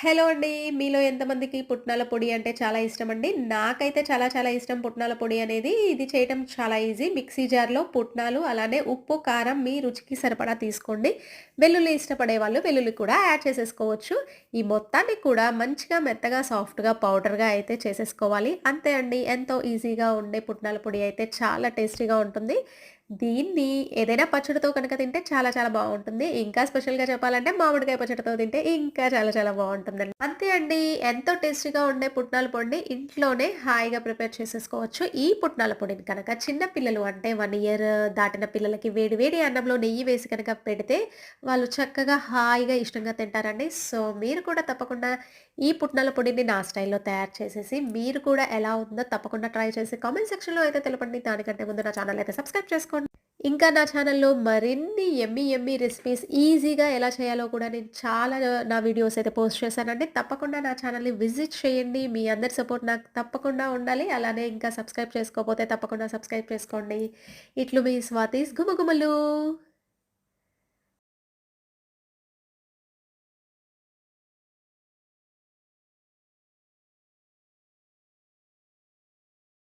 Hello అండి. మీలో ఎంతమందికి పుట్నాల పొడి అంటే చాలా ఇష్టం అండి నాకైతే చాలా చాలా ఇష్టం పుట్నాల పొడి అనేది. ఇది చేయటం చాలా ఈజీ. మిక్సీ జార్‌లో పుట్నాలు, అలానే ఉప్పు, కారం మీ రుచికి సరిపడా తీసుకోండి. వెల్లుల్లి ఇష్టపడే వాళ్ళు వెల్లుల్లి కూడా యాడ్ చేసేసుకోవచ్చు. ఈ మొత్తాన్ని కూడా మంచిగా మెత్తగా, సాఫ్ట్‌గా, పౌడర్‌గా అయితే చేసేసుకోవాలి. అంతే అండి. ఎంతో ఈజీగా ఉండే పుట్నాల పొడి అయితే చాలా టేస్టీగా ఉంటుంది. దీన్ని ఏదైనా పచ్చడితో కనుక తింటే చాలా చాలా బాగుంటుంది ఇంకా స్పెషల్‌గా చెప్పాలంటే మామిడికాయ పచ్చడితో తింటే ఇంకా చాలా చాలా బాగుంటుందండి అంతే అండి. ఎంతో టేస్టీగా ఉండే పుట్నాల పొడిని ఇంట్లోనే హాయిగా ప్రిపేర్ చేసేసుకోవచ్చు. ఈ పుట్నాల పొడిని కనుక చిన్న పిల్లలు అంటే వన్ ఇయర్ దాటిన పిల్లలకి వేడి వేడి అన్నంలో నెయ్యి వేసి కనుక పెడితే వాళ్ళు చక్కగా హాయిగా ఇష్టంగా తింటారండి. సో, మీరు కూడా తప్పకుండా ఈ పుట్నాల పొడిని నా స్టైల్‌లో తయారు చేసేసి మీరు కూడా ఎలా ఉందో తప్పకుండా ట్రై చేసి కామెంట్ సెక్షన్‌లో అయితే తెలపండి. దానికంటే ముందు నా ఛానల్ అయితే సబ్స్క్రైబ్ చేసుకోండి. ఇంకా నా ఛానల్‌లో మరిన్ని ఎమ్మీ ఎమ్మి రెసిపీస్ ఈజీగా ఎలా చేయాలో కూడా నేను చాలా నా వీడియోస్ అయితే పోస్ట్ చేశానండి. తప్పకుండా నా ఛానల్‌ని విజిట్ చేయండి. మీ అందరి సపోర్ట్ నాకు తప్పకుండా ఉండాలి. అలానే ఇంకా సబ్స్క్రైబ్ చేసుకోకపోతే తప్పకుండా సబ్స్క్రైబ్ చేసుకోండి. ఇట్లు మీ స్వాతీస్ గుమగుమలు.